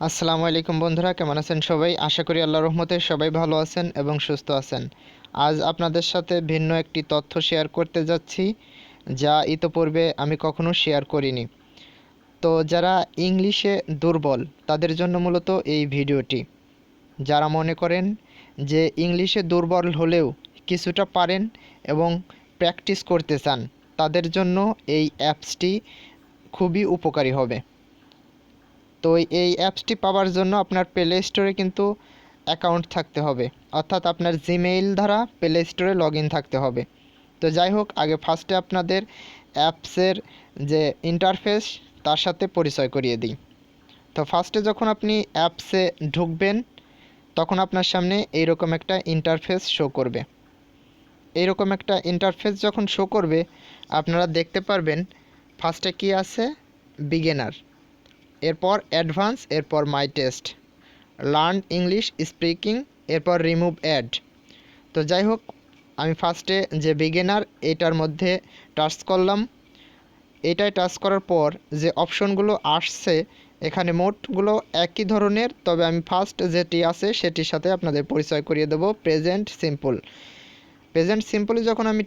আসসালামু আলাইকুম বন্ধুরা, কেমন আছেন সবাই? আশা করি আল্লাহ রহমতে সবাই ভালো আছেন এবং সুস্থ আছেন। আজ আপনাদের সাথে ভিন্ন একটি তথ্য শেয়ার করতে যাচ্ছি, যা ইতোপূর্বে আমি কখনো শেয়ার করিনি। তো যারা ইংলিশে দুর্বল, তাদের জন্য মূলত এই ভিডিওটি। যারা মনে করেন যে ইংলিশে দুর্বল হলেও কিছুটা পারেন এবং প্র্যাকটিস করতে চান, তাদের জন্য এই অ্যাপসটি খুবই উপকারী হবে। তো এই অ্যাপসটি পাওয়ার জন্য আপনার প্লে স্টোরে কিন্তু অ্যাকাউন্ট থাকতে হবে। অর্থাৎ আপনার জিমেইল দ্বারা প্লে স্টোরে লগ থাকতে হবে। তো যাই হোক, আগে ফার্স্টে আপনাদের অ্যাপসের যে ইন্টারফেস তার সাথে পরিচয় করিয়ে দিই। তো ফার্স্টে যখন আপনি অ্যাপসে ঢুকবেন, তখন আপনার সামনে এইরকম একটা ইন্টারফেস শো করবে। এইরকম একটা ইন্টারফেস যখন শো করবে, আপনারা দেখতে পারবেন ফার্স্টে কি আছে? বিগেনার এরপর অ্যাডভান্স, এরপর my test. Learn English speaking, এরপর রিমুভ অ্যাড। তো যাই হোক, আমি ফার্স্টে যে বিগিনার এটার মধ্যে টাচ করলাম। এটাই টাচ করার পর যে অপশনগুলো আসছে, এখানে মোটগুলো একই ধরনের, তবে আমি ফার্স্ট যেটি আছে সেটির সাথে আপনাদের পরিচয় করিয়ে দেবো। প্রেজেন্ট সিম্পল প্রেজেন্ট সিম্পলি যখন আমি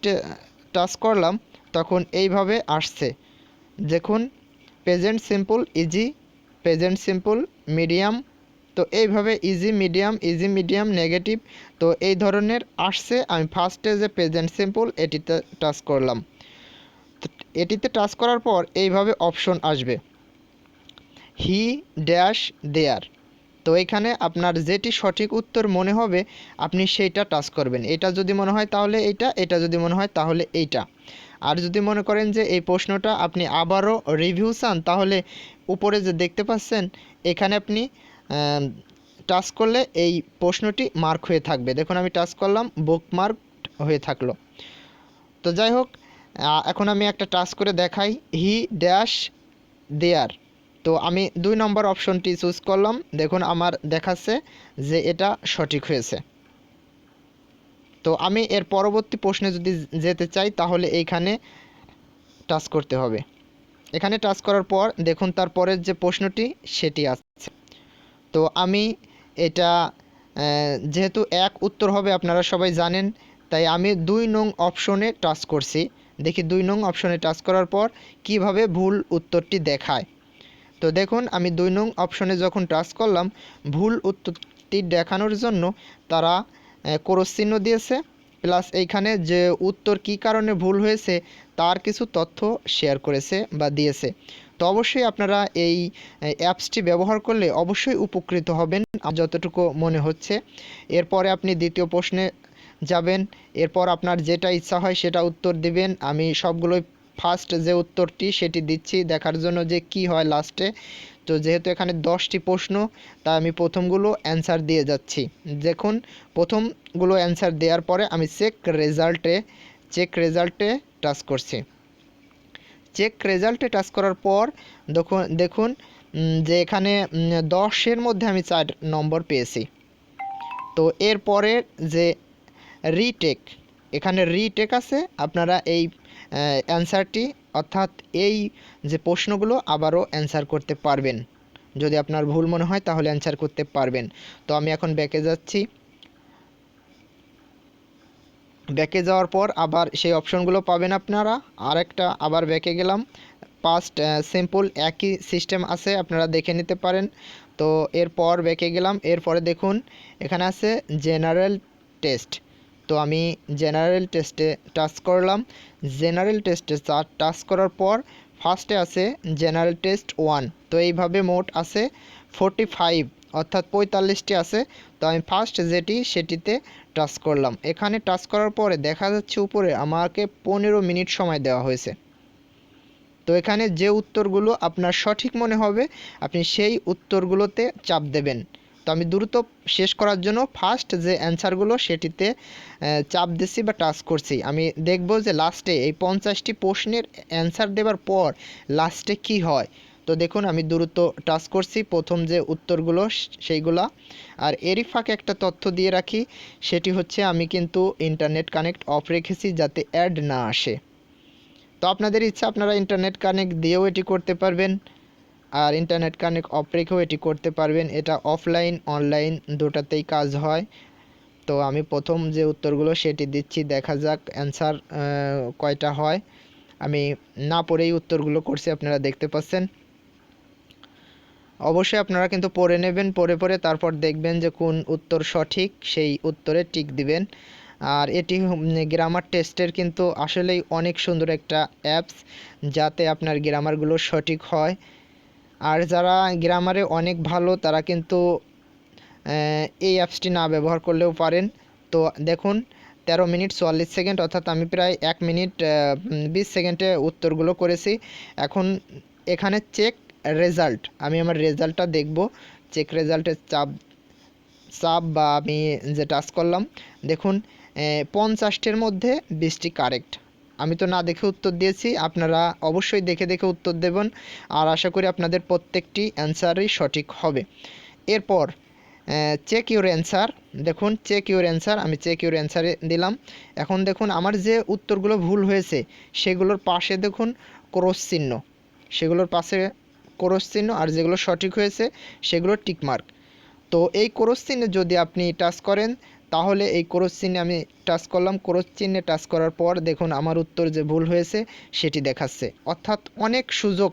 টাচ করলাম, তখন এইভাবে আসছে। দেখুন present simple easy present simple medium তো এইভাবে easy medium easy medium negative তো এই ধরনের আসছে। আমি ফার্স্টে যে প্রেজেন্ট সিম্পল এটিতে টাচ করলাম। এটিতে টাচ করার পর এইভাবে অপশন আসবে। হি ড্যাশ দেয়ার তো এখানে আপনার যেটি সঠিক উত্তর মনে হবে, আপনি সেইটা টাচ করবেন। এটা যদি মনে হয় তাহলে এইটা, এটা যদি মনে হয় তাহলে এইটা। আর যদি মনে করেন যে এই প্রশ্নটা আপনি আবারও রিভিউ চান, তাহলে উপরে যে দেখতে পাচ্ছেন, এখানে আপনি টাচ করলে এই প্রশ্নটি মার্ক হয়ে থাকবে। দেখুন, আমি টাচ করলাম বুক মার্ক হয়ে থাকল। তো যাই হোক এখন আমি একটা টাচ করে দেখাই। হি ড্যাশ দেয়ার তো আমি দুই নম্বর অপশনটি চুজ করলাম। দেখুন, আমার দেখাচ্ছে যে এটা সঠিক হয়েছে। তো আমি এর পরবর্তী প্রশ্নে যদি যেতে চাই, তাহলে এইখানে টাচ করতে হবে। এখানে টাচ করার পর দেখুন তারপরের যে প্রশ্নটি, সেটি আসছে তো আমি এটা যেহেতু এক উত্তর হবে, আপনারা সবাই জানেন, তাই আমি দুই নং অপশনে টাচ করছি। দেখি দুই নং অপশনে টাচ করার পর কীভাবে ভুল উত্তরটি দেখায়। তো দেখুন, আমি দুই নং অপশনে যখন টাচ করলাম, ভুল উত্তরটি দেখানোর জন্য তারা ক্রস চিহ্ন দিয়েছে। প্লাস এইখানে যে উত্তর কি কারণে ভুল হয়েছে, তার কিছু তথ্য শেয়ার করেছে বা দিয়েছে। তো অবশ্যই আপনারা এই অ্যাপসটি ব্যবহার করলে অবশ্যই উপকৃত হবেন। যতটুকু মনে হচ্ছে, এরপরে আপনি দ্বিতীয় প্রশ্নে যাবেন। এরপর আপনার যেটা ইচ্ছা হয় সেটা উত্তর দিবেন। আমি সবগুলোই ফার্স্ট যে উত্তরটি সেটি দিচ্ছি, দেখার জন্য যে কি হয় লাস্টে। তো যেহেতু এখানে দশটি প্রশ্ন তা আমি প্রথমগুলো অ্যান্সার দিয়ে যাচ্ছি। দেখুন, প্রথমগুলো অ্যান্সার দেওয়ার পরে আমি চেক রেজাল্টে চেক রেজাল্টে টাচ করছি। চেক রেজাল্টে টাচ করার পর দেখুন দেখুন যে এখানে দশের মধ্যে আমি চার নম্বর পেয়েছি। তো এরপরে যে রিটেক এখানে রিটেক আছে, আপনারা এই অ্যান্সারটি অর্থাৎ এই যে প্রশ্নগুলো আবারও অ্যান্সার করতে পারবেন। যদি আপনার ভুল মনে হয়, তাহলে অ্যান্সার করতে পারবেন। তো আমি এখন ব্যাকে যাচ্ছি। ব্যাকে যাওয়ার পর আবার সেই অপশনগুলো পাবেন আপনারা। আরেকটা, আবার ব্যাকে গেলাম। পাস্ট সিম্পল একই সিস্টেম আছে, আপনারা দেখে নিতে পারেন। তো এরপর ব্যাকে গেলাম। এরপরে দেখুন, এখানে আছে জেনারেল টেস্ট তো আমি জেনারেল টেস্টে টাচ করলাম। জেনারেল টেস্টে টাচ করার পর ফার্স্টে আছে জেনারেল টেস্ট ওয়ান তো এইভাবে মোট আছে ফোরটি ফাইভ অর্থাৎ পঁয়তাল্লিশটি আছে। তো আমি ফার্স্ট যেটি সেটিতে টাচ করলাম। এখানে টাচ করার পরে দেখা যাচ্ছে উপরে আমাকে পনেরো মিনিট সময় দেওয়া হয়েছে। তো এখানে যে উত্তরগুলো আপনার সঠিক মনে হবে, আপনি সেই উত্তরগুলোতে চাপ দেবেন। তো আমি দ্রুত শেষ করার জন্য ফার্স্ট যে অ্যান্সারগুলো সেটিতে চাপ দিচ্ছি বা টাচ করছি। আমি দেখব যে লাস্টে এই পঞ্চাশটি প্রশ্নের অ্যান্সার দেওয়ার পর লাস্টে কি হয়। তো দেখুন, আমি দ্রুত টাচ করছি। প্রথম যে উত্তরগুলো, সেইগুলা। আর এরই ফাঁকে একটা তথ্য দিয়ে রাখি, সেটি হচ্ছে আমি কিন্তু ইন্টারনেট কানেক্ট অফ রেখেছি যাতে অ্যাড না আসে। তো আপনাদের ইচ্ছা, আপনারা ইন্টারনেট কানেক্ট দিয়েও এটি করতে পারবেন। আর ইন্টারনেট কানেক্ট অফ রেখেও এটি করতে পারবেন। এটা অফলাইন অনলাইন দুটাতেই কাজ হয়। তো আমি প্রথম যে উত্তরগুলো সেটি দিচ্ছি, দেখা যাক অ্যান্সার কয়টা হয়। আমি না পড়েই উত্তরগুলো করছি, আপনারা দেখতে পাচ্ছেন। অবশ্যই আপনারা কিন্তু পড়ে নেবেন, পড়ে পড়ে তারপর দেখবেন যে কোন উত্তর সঠিক, সেই উত্তরে টিক দিবেন। আর এটি গ্রামার টেস্টের কিন্তু আসলেই অনেক সুন্দর একটা অ্যাপস যাতে আপনার গ্রামারগুলো সঠিক হয়। আর যারা গ্রামারে অনেক ভালো, তারা কিন্তু এই অ্যাপসটি না ব্যবহার করলেও পারেন। তো দেখুন, তেরো মিনিট চুয়াল্লিশ সেকেন্ড, অর্থাৎ আমি প্রায় এক মিনিট বিশ সেকেন্ডে উত্তরগুলো করেছি। এখন এখানে চেক রেজাল্ট আমি আমার রেজাল্টটা দেখব। চেক রেজাল্টের চাপ চাপ বা আমি যে টাচ করলাম, দেখুন পঞ্চাশটির মধ্যে বিশটি কারেক্ট আমি তো না দেখে উত্তর দিয়েছি, আপনারা অবশ্যই দেখে দেখে উত্তর দেবেন, আর আশা করি আপনাদের প্রত্যেকটি অ্যান্সারই সঠিক হবে। এরপর চেক ইউর অ্যান্সার দেখুন চেক ইউর অ্যান্সার আমি চেক ইউর অ্যান্সারে দিলাম। এখন দেখুন, আমার যে উত্তরগুলো ভুল হয়েছে, সেগুলোর পাশে দেখুন ক্রস চিহ্ন। সেগুলোর পাশে ক্রস চিহ্ন, আর যেগুলো সঠিক হয়েছে, সেগুলো টিকমার্ক তো এই ক্রস চিহ্নে যদি আপনি টাচ করেন তাহলে এই ক্রস চিহ্নে আমি টাচ করলাম। ক্রস চিহ্নে টাচ করার পর দেখুন আমার উত্তর যে ভুল হয়েছে, সেটি দেখাচ্ছে। অর্থাৎ অনেক সুযোগ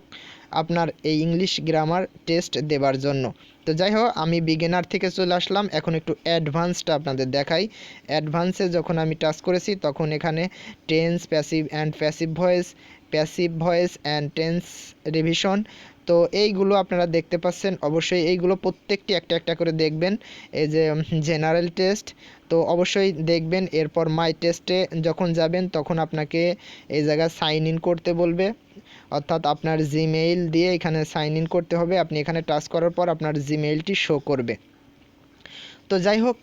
আপনার এই ইংলিশ গ্রামার টেস্ট দেবার জন্য। তো যাই হোক, আমি বিগিনার থেকে চলে আসলাম। এখন একটু অ্যাডভান্সটা আপনাদের দেখাই। অ্যাডভান্সে যখন আমি টাচ করেছি, তখন এখানে tense passive and passive voice passive voice and tense revision তো এইগুলো আপনারা দেখতে পাচ্ছেন। অবশ্যই এইগুলো প্রত্যেকটি একটা একটা করে দেখবেন। এই যে জেনারেল টেস্ট তো অবশ্যই দেখবেন। এরপর মাই টেস্টে যখন যাবেন, তখন আপনাকে এই জায়গায় সাইন ইন করতে বলবে। অর্থাৎ আপনার জিমেইল দিয়ে এখানে সাইন ইন করতে হবে। আপনি এখানে টাচ করার পর আপনার জিমেইলটি শো করবে। তো যাই হোক,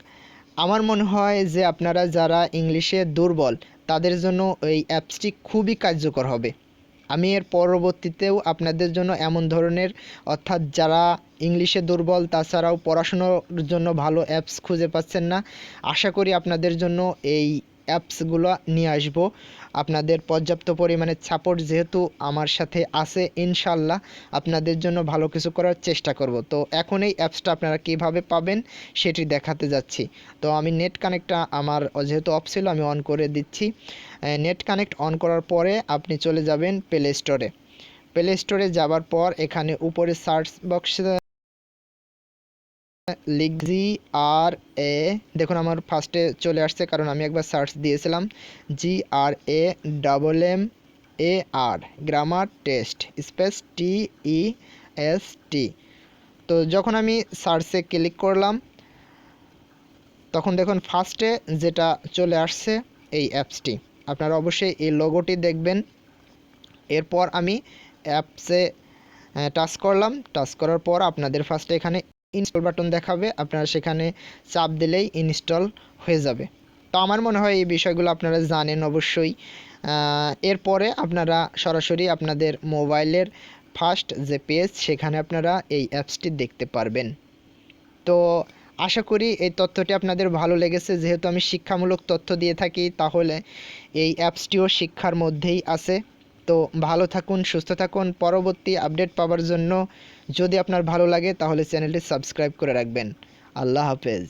আমার মনে হয় যে আপনারা যারা ইংলিশে দুর্বল, তাদের জন্য এই অ্যাপসটি খুবই কার্যকর হবে। আমি এর পরবর্তীতেও আপনাদের জন্য এমন ধরনের, অর্থাৎ যারা ইংলিশে দুর্বল, তাছাড়াও পড়াশুনোর জন্য ভালো অ্যাপস খুঁজে পাচ্ছেন না, আশা করি আপনাদের জন্য এই অ্যাপসগুলো নিয়ে আসব। আপনাদের পর্যাপ্ত পরিমাণে সাপোর্ট যেহেতু আমার সাথে আছে ইনশাল্লাহ আপনাদের জন্য ভালো কিছু করার চেষ্টা করব। তো এখন এই অ্যাপসটা আপনারা কীভাবে পাবেন সেটি দেখাতে যাচ্ছি। তো আমি নেট কানেক্টটা আমার যেহেতু অফ ছিল, আমি অন করে দিচ্ছি। নেট কানেক্ট অন করার পরে আপনি চলে যাবেন প্লে স্টোরে প্লে স্টোরে যাবার পর এখানে উপরে সার্চ বক্সে লিখ জি আর, এ, দেখুন আমার ফার্স্টে চলে আসছে কারণ আমি একবার সার্চ দিয়েছিলাম। G, R, A double M A, R grammar test space T E S T তো যখন আমি সার্চে ক্লিক করলাম, তখন দেখুন ফার্স্টে যেটা চলে আসছে এই অ্যাপসটি আপনারা অবশ্যই এই লোগোটি দেখবেন। এরপর আমি অ্যাপসে টাচ করলাম। টাচ করার পর আপনাদের ফার্স্টে এখানে ইনস্টল বাটন দেখাবে, আপনারা সেখানে চাপ দিলেই ইনস্টল হয়ে যাবে। তো আমার মনে হয় এই বিষয়গুলো আপনারা জানেন অবশ্যই। এরপরে আপনারা সরাসরি আপনাদের মোবাইলের ফার্স্ট যে পেজ সেখানে আপনারা এই অ্যাপসটি দেখতে পারবেন। তো আশা করি এই তথ্যটি আপনাদের ভালো লেগেছে। যেহেতু আমি শিক্ষামূলক তথ্য দিয়ে থাকি, তাহলে এই অ্যাপসটিও শিক্ষার মধ্যেই আছে। তো ভালো থাকুন, সুস্থ থাকুন। পরবর্তী আপডেট পাওয়ার জন্য যদি আপনার ভালো লাগে তাহলে চ্যানেলটি সাবস্ক্রাইব করে রাখবেন। আল্লাহ হাফেজ।